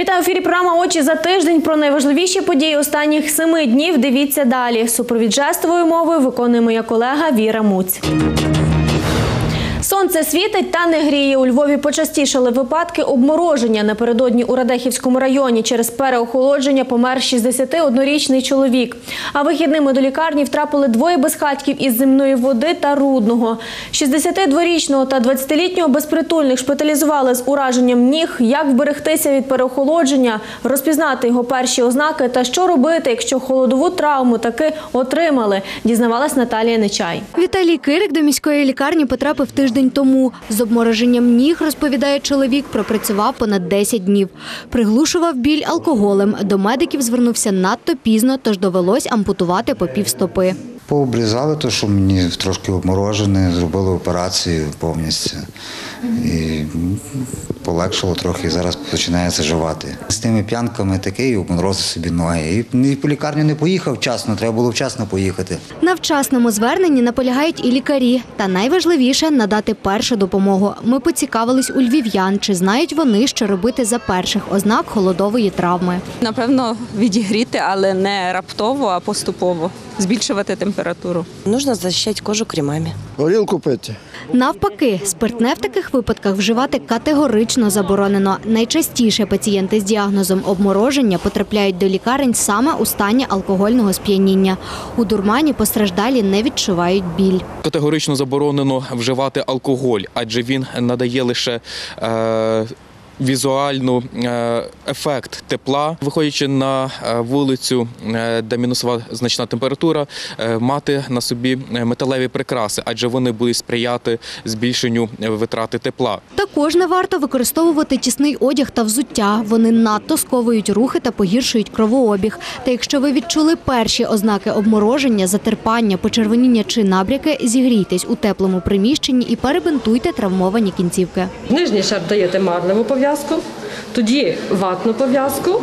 Вітаю в ефірі програма Очі за тиждень. Про найважливіші події останніх семи днів. Дивіться далі. Супровід жестовою мовою виконує моя колега Віра Муць. Сонце світить та не гріє. У Львові почастішали випадки обмороження. Напередодні у Радехівському районі через переохолодження помер 61-річний чоловік. А вихідними до лікарні втрапили двоє безхатьків із земної води та рудного. 62-річного та 20-літнього безпритульних шпиталізували з ураженням ніг. Як вберегтися від переохолодження, розпізнати його перші ознаки та що робити, якщо холодову травму таки отримали, дізнавалась Наталія Нечай. Віталій Кирик до міської лікарні потрапив тиждень тому. З обмороженням ніг, розповідає чоловік, пропрацював понад 10 днів. Приглушував біль алкоголем. До медиків звернувся надто пізно, тож довелось ампутувати по півстопи. Пообрізали те, що мені трошки обморожене, зробили операцію повністю. І полегшило трохи, і зараз починає заживати. З тими п'янками таке і обморозив собі ноги. І, і по лікарню не поїхав вчасно, треба було вчасно поїхати. На вчасному зверненні наполягають і лікарі. Та найважливіше надати першу допомогу. Ми поцікавились у львів'ян, чи знають вони, що робити за перших ознак холодової травми. Напевно, відігріти, але не раптово, а поступово збільшувати температуру. Нужно защищать кожу кремами. Горілку пити. Навпаки, спиртне в таких випадках вживати категорично заборонено. Найчастіше пацієнти з діагнозом обмороження потрапляють до лікарень саме у стані алкогольного сп'яніння. У дурмані постраждалі не відчувають біль. Категорично заборонено вживати алкоголь, адже він надає лише е, візуальну е, ефект тепла, виходячи на е, вулицю, е, де мінусова значна температура, мати на собі металеві прикраси, адже вони будуть сприяти збільшенню витрати тепла. Також не варто використовувати тісний одяг та взуття. Вони надто сковують рухи та погіршують кровообіг. Та якщо ви відчули перші ознаки обмороження, затерпання, почервоніння чи набряки, зігрійтесь у теплому приміщенні і перебинтуйте травмовані кінцівки. Нижній шар даєте марлеву пов'язку, тоді ватну пов'язку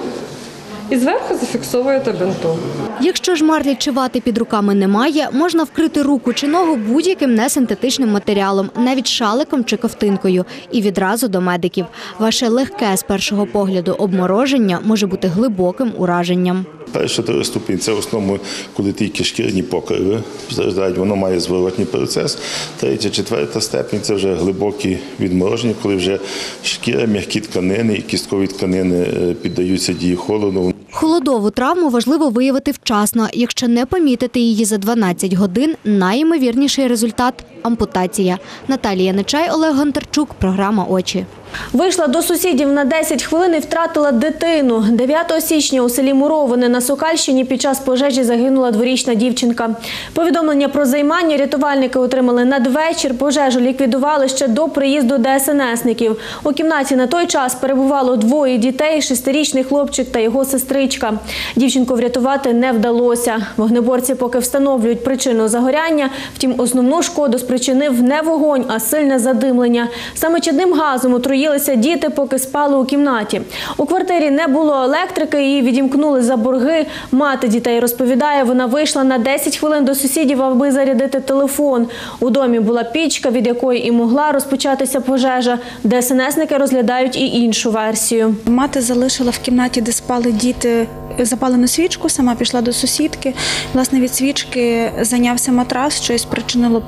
і зверху зафіксовуєте бинтом. Якщо ж марлі чи вати під руками немає, можна вкрити руку чи ногу будь-яким несинтетичним матеріалом, навіть шаликом чи ковтинкою, і відразу до медиків. Ваше легке з першого погляду обмороження може бути глибоким ураженням. Перша три ступінь це в основному, коли тільки шкірні покриви страждають, воно має зворотній процес. Третя, четверта степінь це вже глибокі відмороження, коли вже шкіра, м'які тканини і кісткові тканини е, піддаються дії холоду. Холодову травму важливо виявити вчасно. Якщо не помітити її за 12 годин, найімовірніший результат ампутація. Наталія Нечай, Олег Гонтарчук, програма Очі. Вийшла до сусідів на 10 хвилин і втратила дитину. 9 січня у селі Муровини на Сокальщині під час пожежі загинула дворічна дівчинка. Повідомлення про займання рятувальники отримали надвечір. Пожежу ліквідували ще до приїзду ДСНСників. У кімнаті на той час перебувало двоє дітей, шестирічний хлопчик та його сестричка. Дівчинку врятувати не вдалося. Вогнеборці поки встановлюють причину загоряння. Втім, основну шкоду спричинив не вогонь, а сильне задимлення. Саме чадним газом отруїлися діти, поки спали у кімнаті. У квартирі не було електрики, її відімкнули за борги. Мати дітей розповідає, вона вийшла на 10 хвилин до сусідів, аби зарядити телефон. У домі була пічка, від якої і могла розпочатися пожежа. ДСНСники розглядають і іншу версію. Мати залишила в кімнаті, де спали діти, запалену свічку, сама пішла до сусідки. Власне, від свічки зайнявся матрас, що й спричинило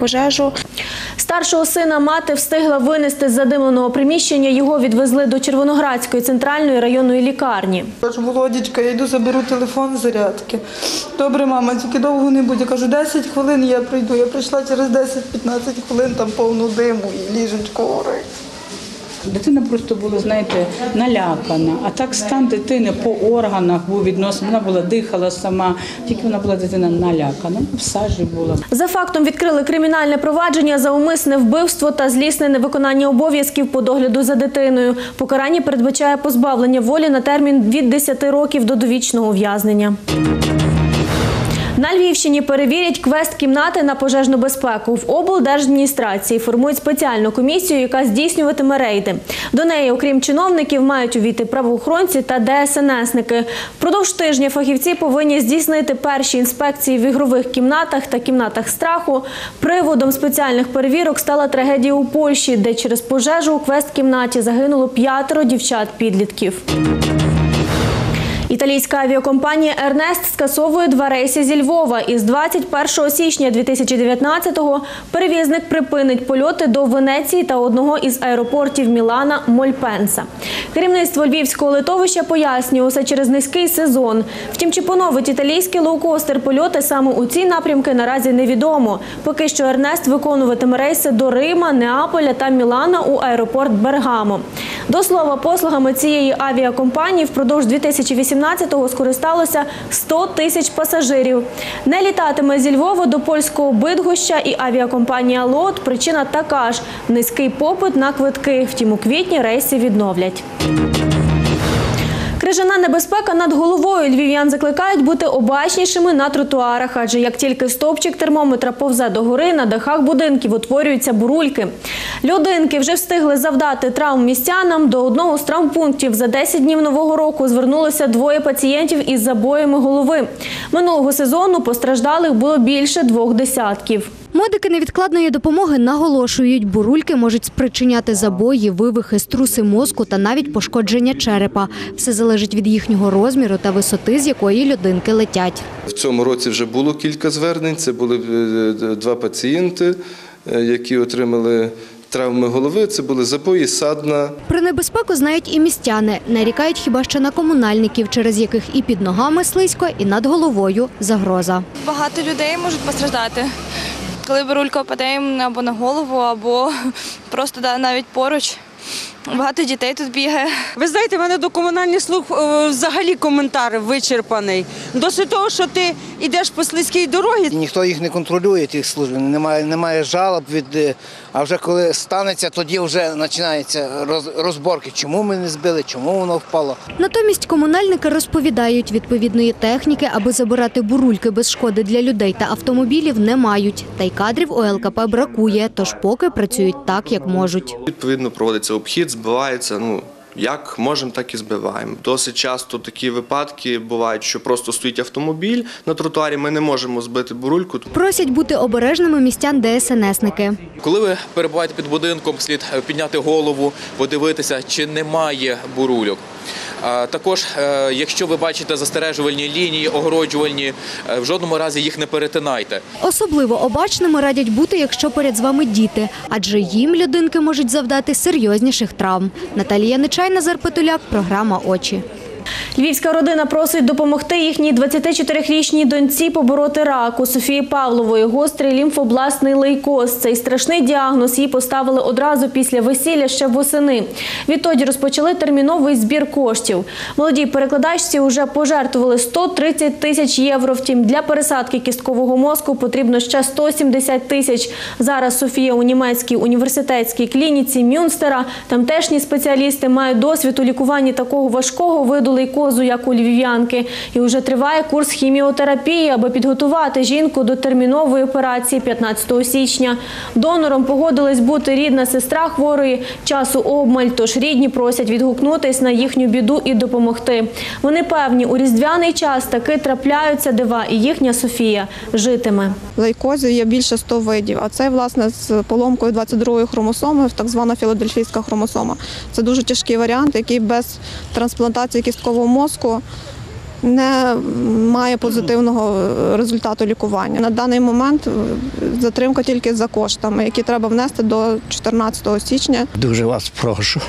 Старшого сина мати встигла винести з задимленого приміщення. Його відвезли до Червоноградської центральної районної лікарні. Кажу, Володічка, я йду заберу телефон зарядки. Добре, мама, тільки довго не будь. Я кажу, 10 хвилин я прийду. Я прийшла через 10-15 хвилин, там повну диму і ліжечко горить. Дитина просто була, знаєте, налякана. А так стан дитини по органах був відносин. Вона була дихала сама, тільки вона була дитина налякана, в сажі була. За фактом відкрили кримінальне провадження за умисне вбивство та злісне невиконання обов'язків по догляду за дитиною. Покарання передбачає позбавлення волі на термін від 10 років до довічного ув'язнення. На Львівщині перевірять квест кімнати на пожежну безпеку. В облдержадміністрації формують спеціальну комісію, яка здійснюватиме рейди. До неї, окрім чиновників, мають увійти правоохоронці та ДСНСники. Впродовж тижня фахівці повинні здійснити перші інспекції в ігрових кімнатах та кімнатах страху. Приводом спеціальних перевірок стала трагедія у Польщі, де через пожежу у квест кімнаті загинуло п'ятеро дівчат-підлітків. Італійська авіакомпанія Ернест скасовує два рейси зі Львова. Із 21 січня 2019-го перевізник припинить польоти до Венеції та одного із аеропортів Мілана Мольпенса. Керівництво львівського литовища пояснює усе через низький сезон. Втім, чи поновить італійський лоукостер польоти саме у ці напрямки наразі невідомо. Поки що Ернест виконуватиме рейси до Рима, Неаполя та Мілана у аеропорт Бергамо. До слова, послугами цієї авіакомпанії впродовж 2018-го скористалося 100 тисяч пасажирів. Не літатиме зі Львова до польського Бидгоща і авіакомпанія ЛОТ. Причина така ж – низький попит на квитки. Втім, у квітні рейси відновлять. Крижана небезпека над головою. Львів'ян закликають бути обачнішими на тротуарах, адже як тільки стовпчик термометра повзе до гори, на дахах будинків утворюються бурульки. Людинки вже встигли завдати травм містянам. До одного з травмпунктів за 10 днів нового року звернулося двоє пацієнтів із забоями голови. Минулого сезону постраждалих було більше двох десятків. Медики невідкладної допомоги наголошують, бурульки можуть спричиняти забої, вивихи, струси мозку та навіть пошкодження черепа. Все залежить від їхнього розміру та висоти, з якої людинки летять. В цьому році вже було кілька звернень. Це були е, два пацієнти, е, які отримали травми голови. Це були забої, садна. Про небезпеку знають і містяни. Нарікають хіба що на комунальників, через яких і під ногами слизько, і над головою загроза. Багато людей можуть постраждати, коли бурулька впаде падаємо або на голову, або просто навіть поруч. Багато дітей тут бігає. Ви знаєте, в мене до комунальних служб е, взагалі коментар вичерпаний. Досить того, що ти йдеш по слизькій дорогі. Ніхто їх не контролює, тих служб, немає, немає жалоб від. е, А вже коли станеться, тоді вже починаються розборки, чому ми не збили, чому воно впало. Натомість комунальники розповідають, відповідної техніки, аби забирати бурульки без шкоди для людей та автомобілів, не мають. Та й кадрів у ЛКП бракує, тож поки працюють так, як можуть. Відповідно, проводиться обхід, збивається. Ну як можемо, так і збиваємо. Досить часто такі випадки бувають, що просто стоїть автомобіль на тротуарі. Ми не можемо збити бурульку. Просять бути обережними містян ДСНСники. Коли ви перебуваєте під будинком, слід підняти голову, подивитися, чи немає бурульок. Також, е, якщо ви бачите застережувальні лінії, огороджувальні, е, в жодному разі їх не перетинайте. Особливо обачними радять бути, якщо поряд з вами діти, адже їм людинки можуть завдати серйозніших травм. Наталія Нечай, Назар Петуляк, програма Очі. Львівська родина просить допомогти їхній 24-річній доньці побороти рак. У Софії Павлової гострий лімфобластний лейкоз. Цей страшний діагноз їй поставили одразу після весілля ще восени. Відтоді розпочали терміновий збір коштів. Молодій перекладачці вже пожертвували 130 тисяч євро. Втім, для пересадки кісткового мозку потрібно ще 170 тисяч. Зараз Софія у німецькій університетській клініці Мюнстера. Тамтешні спеціалісти мають досвід у лікуванні такого важкого виду лейкозу, як у львів'янки. І вже триває курс хіміотерапії, аби підготувати жінку до термінової операції 15 січня. Донором погодилась бути рідна сестра хворої. Часу обмаль, тож рідні просять відгукнутись на їхню біду і допомогти. Вони певні, у різдвяний час таки трапляються дива, і їхня Софія житиме. Лейкозів є більше 100 видів, а це власне з поломкою 22-ї хромосоми, так звана філадельфійська хромосома. Це дуже тяжкий варіант, який без трансплантації кісткового мозку не має позитивного результату лікування. На даний момент е, затримка тільки за коштами, які треба внести до 14 січня. Дуже вас прошу.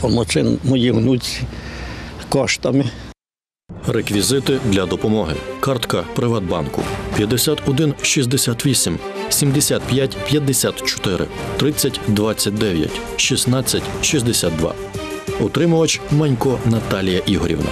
Помочи моїй внуці коштами. Реквізити для допомоги. Картка Приватбанку 51 68 75 54 30 29 16 62. Утримувач Манько Наталія Ігорівна.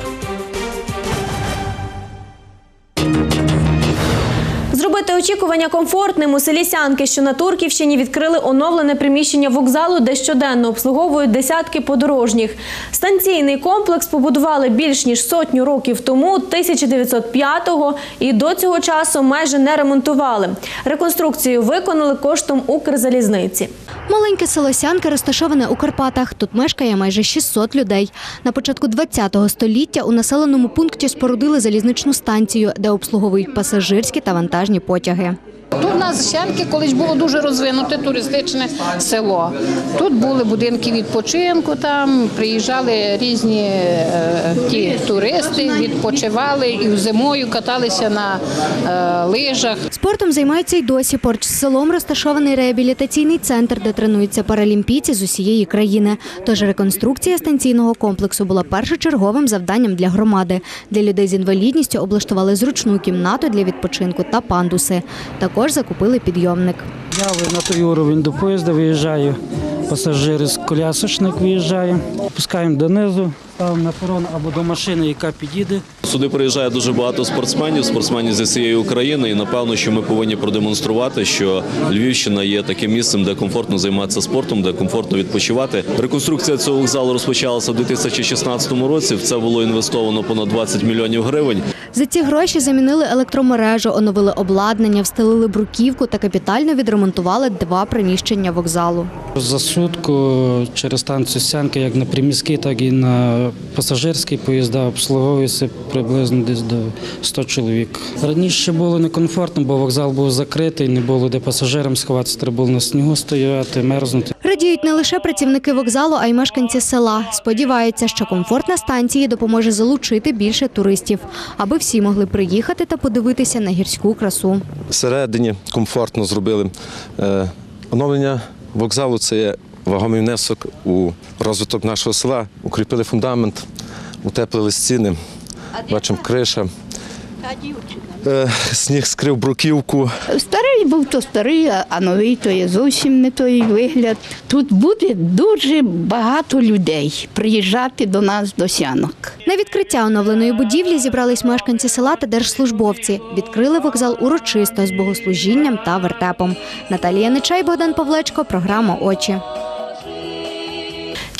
Очікування комфортним у селі Сянки, що на Турківщині відкрили оновлене приміщення вокзалу, де щоденно обслуговують десятки подорожніх. Станційний комплекс побудували більш ніж сотню років тому, 1905-го, і до цього часу майже не ремонтували. Реконструкцію виконали коштом Укрзалізниці. Маленьке село Сянки розташоване у Карпатах. Тут мешкає майже 600 людей. На початку ХХ століття у населеному пункті спорудили залізничну станцію, де обслуговують пасажирські та вантажні потяги. Дороги Тут у нас Сянки колись було дуже розвинуте туристичне село. Тут були будинки відпочинку, там приїжджали різні е, ті туристи, відпочивали і зимою каталися на е, лижах. Спортом займаються й досі. Поруч з селом розташований реабілітаційний центр, де тренуються паралімпійці з усієї країни. Тож реконструкція станційного комплексу була першочерговим завданням для громади. Для людей з інвалідністю облаштували зручну кімнату для відпочинку та пандуси. Також закупили підйомник. Я на той уровень до поїзда виїжджаю, пасажири з колясочник виїжджає, пускаємо донизу, ставимо на перон або до машини, яка підійде. Сюди приїжджає дуже багато спортсменів, спортсменів зі всієї України. І напевно, що ми повинні продемонструвати, що Львівщина є таким місцем, де комфортно займатися спортом, де комфортно відпочивати. Реконструкція цього вокзалу розпочалася в 2016 році. В це було інвестовано понад 20 мільйонів гривень. За ці гроші замінили електромережу, оновили обладнання, встелили бруківку та капітально відремонтували два приміщення вокзалу. За сутку через станцію Сянки, як на приміський, так і на пасажирські поїзда обслуговується приблизно десь до 100 чоловік. Раніше було некомфортно, бо вокзал був закритий, не було де пасажирам сховатися, треба було на снігу стояти, мерзнути. Радіють не лише працівники вокзалу, а й мешканці села. Сподіваються, що комфорт на станції допоможе залучити більше туристів, аби всі могли приїхати та подивитися на гірську красу. всередині комфортно зробили. Е, Оновлення вокзалу це є вагомий внесок у розвиток нашого села. Укріпили фундамент, утеплили стіни, бачимо криша. Е, Сніг скрив бруківку. Старий був то старий, а- а новий то є зовсім не той вигляд. Тут буде дуже багато людей приїжджати до нас до сянок. На відкриття оновленої будівлі зібрались мешканці села та держслужбовці. Відкрили вокзал урочисто з богослужінням та вертепом. Наталія Нечай, Богдан Павлечко, програма Очі.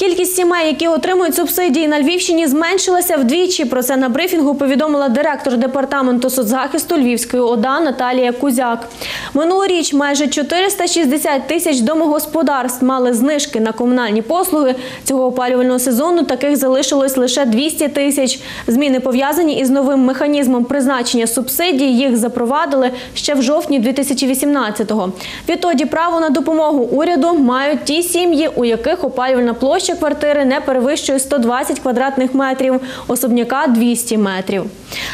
Кількість сімей, які отримують субсидії на Львівщині, зменшилася вдвічі. Про це на брифінгу повідомила директор департаменту соцзахисту Львівської ОДА Наталія Кузяк. Минулоріч майже 460 тисяч домогосподарств мали знижки на комунальні послуги. Цього опалювального сезону таких залишилось лише 200 тисяч. Зміни пов'язані із новим механізмом призначення субсидій. Їх запровадили ще в жовтні 2018-го. Відтоді право на допомогу уряду мають ті сім'ї, у яких опалювальна площа квартири не перевищує 120 квадратних метрів, особняка 200 метрів.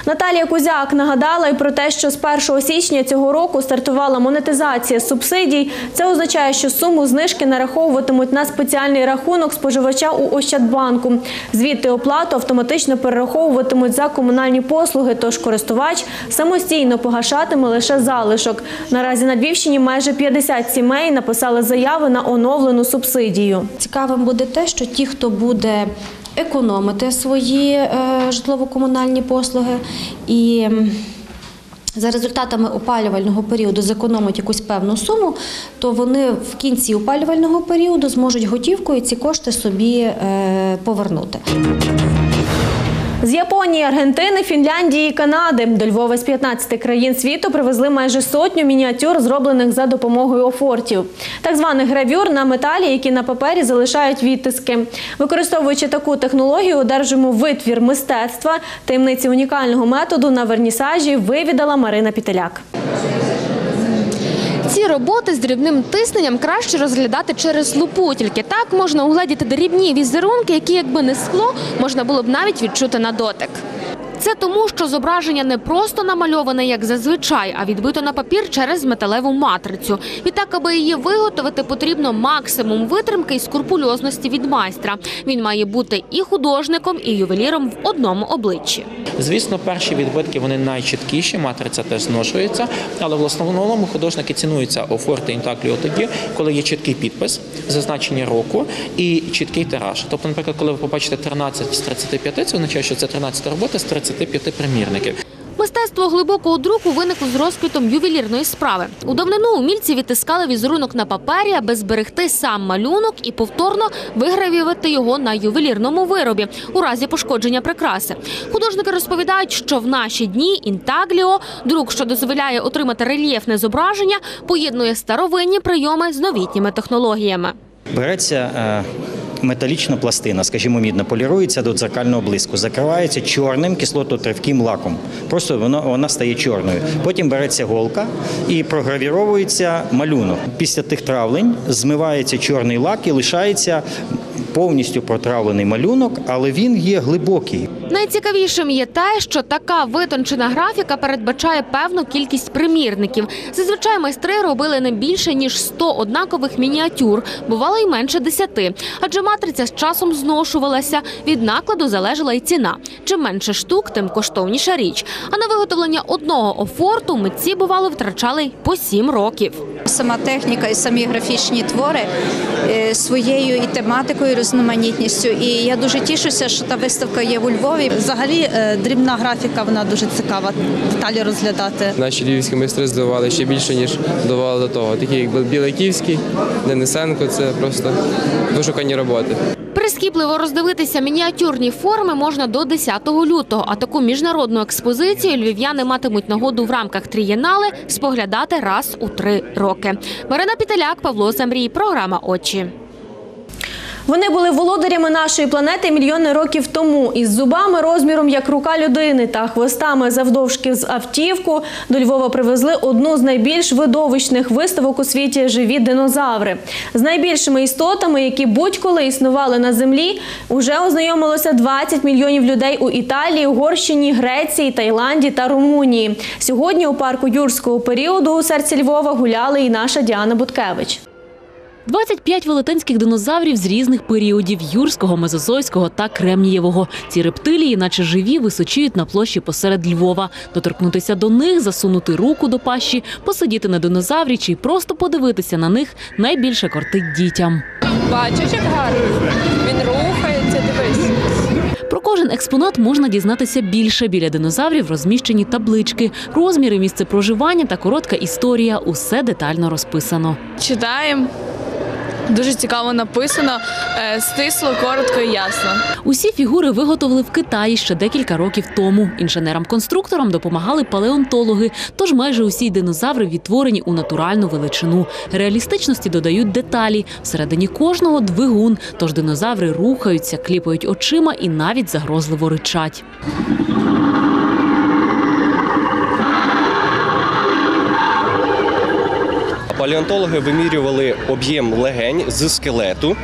Наталія Кузяк нагадала і про те, що з 1 січня цього року стартувала монетизація субсидій. Це означає, що суму знижки нараховуватимуть на спеціальний рахунок споживача у Ощадбанку. Звідти оплату автоматично перераховуватимуть за комунальні послуги, тож користувач самостійно погашатиме лише залишок. Наразі на Львівщині майже 50 сімей написали заяви на оновлену субсидію. Цікавим буде те, що ті, хто буде економити свої е, житлово-комунальні послуги і за результатами опалювального періоду зекономить якусь певну суму, то вони в кінці опалювального періоду зможуть готівкою ці кошти собі е, повернути. З Японії, Аргентини, Фінляндії і Канади до Львова з 15 країн світу привезли майже сотню мініатюр, зроблених за допомогою офортів. Так званих гравюр на металі, які на папері залишають відтиски. Використовуючи таку технологію, одержимо витвір мистецтва. Таємниці унікального методу на вернісажі вивідала Марина Пітеляк. Ці роботи з дрібним тисненням краще розглядати через лупу. Тільки так можна угледіти дрібні візерунки, які, якби не скло, можна було б навіть відчути на дотик. Це тому, що зображення не просто намальоване, як зазвичай, а відбито на папір через металеву матрицю. Відтак, аби її виготовити, потрібно максимум витримки і скрупульозності від майстра. Він має бути і художником, і ювеліром в одному обличчі. Звісно, перші відбитки вони найчіткіші, матриця теж зношується, але в основному художники цінуються у форти інтакліо тоді, коли є чіткий підпис, зазначення року і чіткий тираж. Тобто, наприклад, коли ви побачите 13 з 35, це означає, що це 13 робота з 35 примірників. Мистецтво глибокого друку виникло з розквітом ювелірної справи. У давнину умільці відтискали візерунок на папері, аби зберегти сам малюнок і повторно вигравівати його на ювелірному виробі у разі пошкодження прикраси. Художники розповідають, що в наші дні інтагліо, друк, що дозволяє отримати рельєфне зображення, поєднує старовинні прийоми з новітніми технологіями. Береться е, металічна пластина, скажімо, мідна, полірується до дзеркального блиску, закривається чорним кислототривким лаком. Просто вона, вона стає чорною. Потім береться голка і програвіровується малюнок. Після тих травлень змивається чорний лак і лишається повністю протравлений малюнок, але він є глибокий. Найцікавішим є те, що така витончена графіка передбачає певну кількість примірників. Зазвичай майстри робили не більше ніж 100 однакових мініатюр, бувало й менше 10. Адже матриця з часом зношувалася. Від накладу залежала й ціна. Чим менше штук, тим коштовніша річ. А на виготовлення одного офорту митці бувало втрачали й по 7 років. Сама техніка і самі графічні твори е, своєю і тематикою, різноманітністю. І я дуже тішуся, що та виставка є у Львові. Взагалі е, дрібна графіка, вона дуже цікава деталі розглядати. Наші львівські майстри здивували ще більше, ніж здивували до того. Такі як Білаківський, Денисенко це просто вишукані роботи. Прискіпливо роздивитися мініатюрні форми можна до 10 лютого. А таку міжнародну експозицію львів'яни матимуть нагоду в рамках трієнале споглядати раз у три роки. Марина Піталяк, Павло Замрій. Програма Очі. Вони були володарями нашої планети мільйони років тому. Із зубами розміром як рука людини та хвостами завдовжки з автівку до Львова привезли одну з найбільш видовищних виставок у світі живі динозаври. З найбільшими істотами, які будь-коли існували на землі, уже ознайомилося 20 мільйонів людей у Італії, Угорщині, Греції, Таїланді та Румунії. Сьогодні у парку юрського періоду у серці Львова гуляли і наша Діана Буткевич. 25 велетенських динозаврів з різних періодів юрського, мезозойського та кремнієвого. Ці рептилії, наче живі, височіють на площі посеред Львова. Доторкнутися до них, засунути руку до пащі, посидіти на динозаврі чи просто подивитися на них найбільше кортить дітям. Бачиш, як гарно. Він рухається, дивись. Про кожен експонат можна дізнатися більше. Біля динозаврів розміщені таблички, розміри, місце проживання та коротка історія. Усе детально розписано. Читаємо. Дуже цікаво написано, е, стисло, коротко і ясно. Усі фігури виготовили в Китаї ще декілька років тому. Інженерам-конструкторам допомагали палеонтологи, тож майже усі динозаври відтворені у натуральну величину. Реалістичності додають деталі. Всередині кожного двигун, тож динозаври рухаються, кліпають очима і навіть загрозливо ричать. Палеонтологи вимірювали об'єм легень з скелету.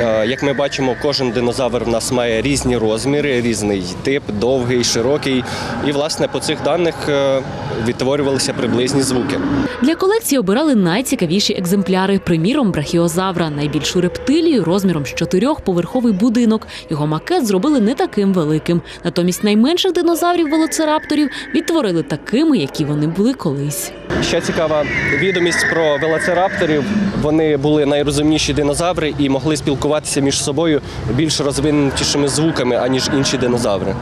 Е, Як ми бачимо, кожен динозавр в нас має різні розміри, різний тип, довгий, широкий. І, власне, по цих даних е, відтворювалися приблизні звуки. Для колекції обирали найцікавіші екземпляри. Приміром, брахіозавра, найбільшу рептилію розміром з чотирьохповерховий будинок. Його макет зробили не таким великим. Натомість найменших динозаврів велоцирапторів відтворили такими, які вони були колись. Ще цікава відомість про велоцирапторів. Вони були найрозумніші динозаври і могли спілкуватися між собою більш розвинутішими звуками, аніж інші динозаври.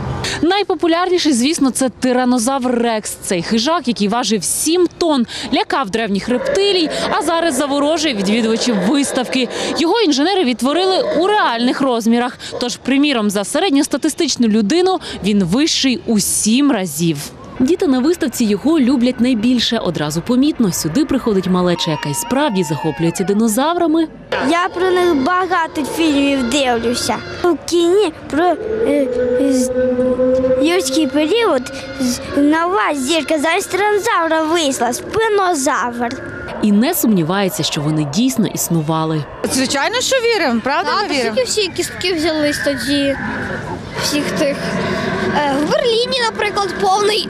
Найпопулярніший, звісно, це тиранозавр Рекс. Цей хижак, який важив 7 тонн, лякав древніх рептилій, а зараз заворожує відвідувачів виставки. Його інженери відтворили у реальних розмірах. Тож, приміром, за середньостатистичну людину він вищий у 7 разів. Діти на виставці його люблять найбільше. Одразу помітно, сюди приходить малеча, яка й справді захоплюється динозаврами. Я про них багато фільмів дивлюся. У кіні про е, з- юрський період нова зірка зараз тиранозавра вийшла, спинозавр. І не сумнівається, що вони дійсно існували. Звичайно, що віримо, правда? ми віримо? всі кістки взялись тоді, всіх тих. Е, в Берліні, наприклад, повний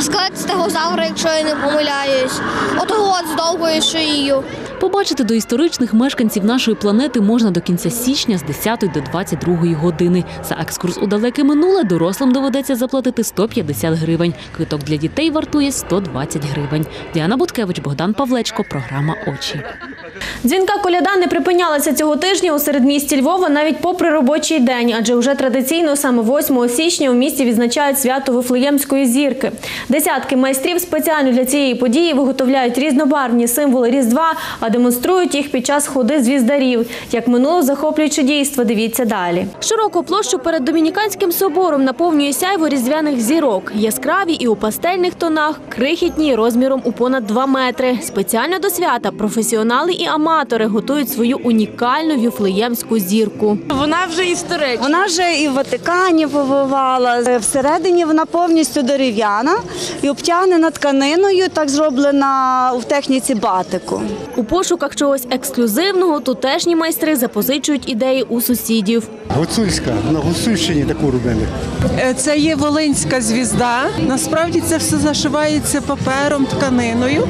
склад стегозавра, якщо я не помиляюсь. Отого от з довгою шиєю. Побачити доісторичних мешканців нашої планети можна до кінця січня з 10 до 22 години. За екскурс у далеке минуле дорослим доведеться заплатити 150 гривень. Квиток для дітей вартує 120 гривень. Діана Буткевич, Богдан Павлечко, програма Очі. Дзвінка коляда не припинялася цього тижня у середмісті Львова навіть попри робочий день, адже вже традиційно саме 8 січня у місті відзначають свято Вифлеємської зірки. Десятки майстрів спеціально для цієї події виготовляють різнобарвні символи Різдва, а демонструють їх під час ходи звіздарів. Як минуло захоплююче дійство, дивіться далі. Широку площу перед Домініканським собором наповнює сяйво різдвяних зірок. Яскраві і у пастельних тонах, крихітні розміром у понад 2 метри. Спеціально до свята професіонали і аматори готують свою унікальну віфлеємську зірку. Вона вже історична. Вона вже і в Ватикані побувала. Всередині вона повністю дерев'яна і обтягнена тканиною, так зроблена в техніці батику. У пошуках чогось ексклюзивного тутешні майстри запозичують ідеї у сусідів. Гуцульська, на Гуцульщині таку робили. Е, Це є волинська звізда. Насправді це все зашивається папером, тканиною.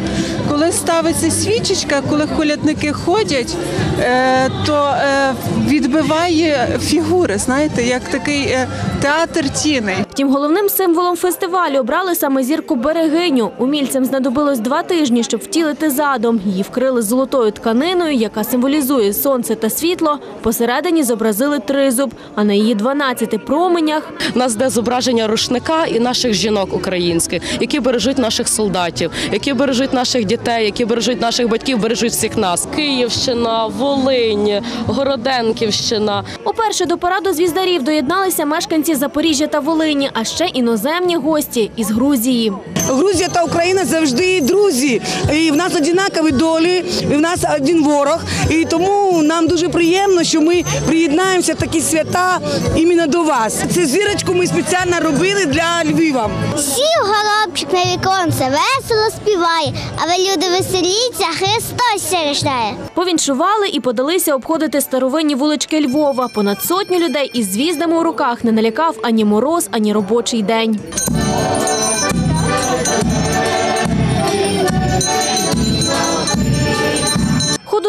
Коли ставиться свічечка, коли колядники ходять, е, то е, відбиває фігури, знаєте, як такий театр тіней. Втім, головним символом фестивалю обрали саме зірку берегиню. Умільцям знадобилось два тижні, щоб втілити задум. Її вкрили золотою тканиною, яка символізує сонце та світло. Посередині зобразили тризуб, а на її 12 променях У нас де зображення рушника і наших жінок українських, які бережуть наших солдатів, які бережуть наших дітей, які бережуть наших батьків, бережуть всіх нас. Київщина, Волинь, Городенківщина. Уперше до параду звіздарів доєдналися мешканці Запоріжжя та Волині, а ще іноземні гості із Грузії. Грузія та Україна завжди друзі. І в нас однакові долі, і в нас один ворог. І тому нам дуже приємно, що ми приєднаємося в такі свята іменно до вас. Цю зірочку ми спеціально робили для Львова. Сів голубчик на віконце, весело співає, а ви люди веселіться, Христос ся. Повіншували і подалися обходити старовинні вулички Львова. Понад сотню людей із звіздами у руках не налякав ані мороз, ані робочий день.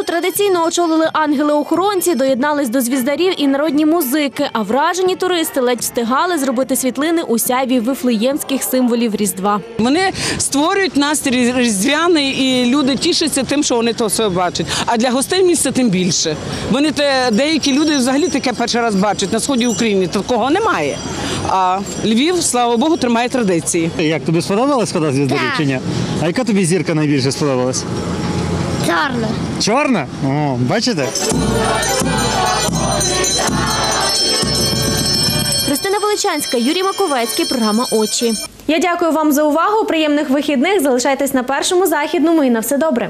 Традиційно очолили ангели-охоронці, доєднались до звіздарів і народні музики. А вражені туристи ледь встигали зробити світлини у сяйві вифлеємських символів Різдва. Вони створюють настрій різдвяний, і люди тішаться тим, що вони то все бачать. А для гостей місця тим більше. Вони те деякі люди взагалі таке перший раз бачать на сході України. Такого немає. А Львів, слава Богу, тримає традиції. Як тобі сподобалась хода звіздарів чи ні? А яка тобі зірка найбільше сподобалась? Чорно. Чорна? О, бачите? Христина Величанська, Юрій Маковецький, програма Очі. Я дякую вам за увагу. Приємних вихідних. Залишайтесь на першому західному і на все добре.